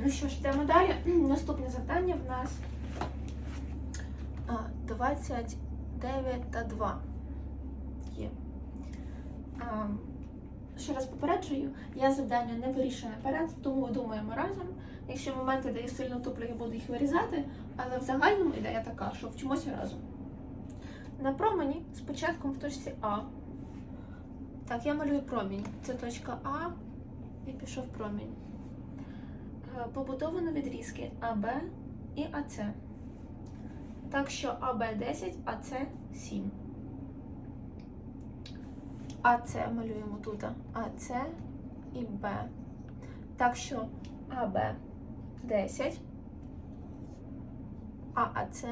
Ну що ж, йдемо далі. Наступне завдання в нас 29 та 2 є. Ще раз попереджую, я завдання не вирішую наперед, тому думаємо разом. Якщо моменти, де я сильно туплю, я буду їх вирізати, але в загальному ідея така, що вчимося разом. На промені спочатку в точці А. Так, я малюю промінь. Це точка А і пішов промінь. Е, Побудовано відрізки АБ і АЦ. Так що АБ 10, АЦ 7. АЦ малюємо тут АЦ і Б. Так що АБ 10, а АЦ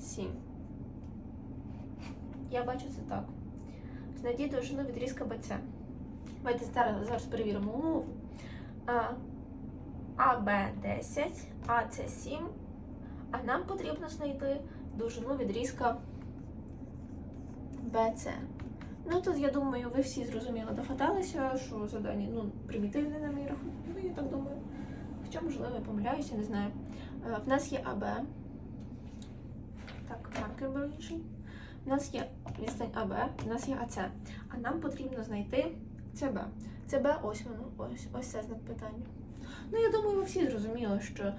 7. Я бачу це так. Знайдіть довжину відрізка БЦ. Давайте зараз, перевіримо умову. АБ 10, АЦ 7, а нам потрібно знайти довжину відрізка БЦ. Ну тут, я думаю, ви всі зрозуміло догадалися, що завдання ну, примітивне на мій рахунок. Ну, я так думаю. Хоча, можливо, я помиляюся, не знаю. Е, В нас є АБ. Так, маркер беру інший. У нас є відстань АБ, у нас є АЦ. А нам потрібно знайти ЦБ. ЦБ ось воно, ось, ось це знак питання. Ну, я думаю, ви всі зрозуміли, що е,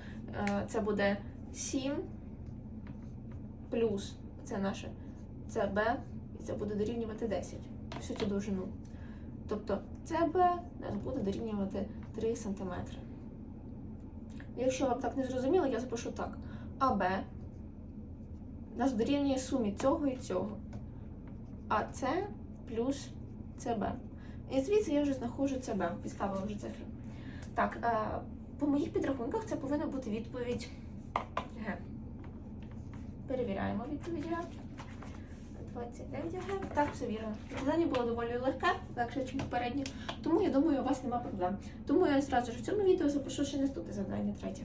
це буде 7 плюс це наше ЦБ, і це буде дорівнювати 10. Всю цю довжину. Тобто ЦБ нас буде дорівнювати 3 см. Якщо вам так не зрозуміло, я запишу так. АБ нас дорівнює сумі цього і цього. А це плюс ЦБ. І звідси я вже знаходжу ЦБ, підставила вже цифри. Так, е, по моїх підрахунках це повинна бути відповідь Г. Перевіряємо відповідь Г. 29 Г. Так, все вірно. Завдання було доволі легке, легше, ніж попереднє. Тому я думаю, у вас немає проблем. Тому я зразу ж в цьому відео запишу ще наступне завдання третє.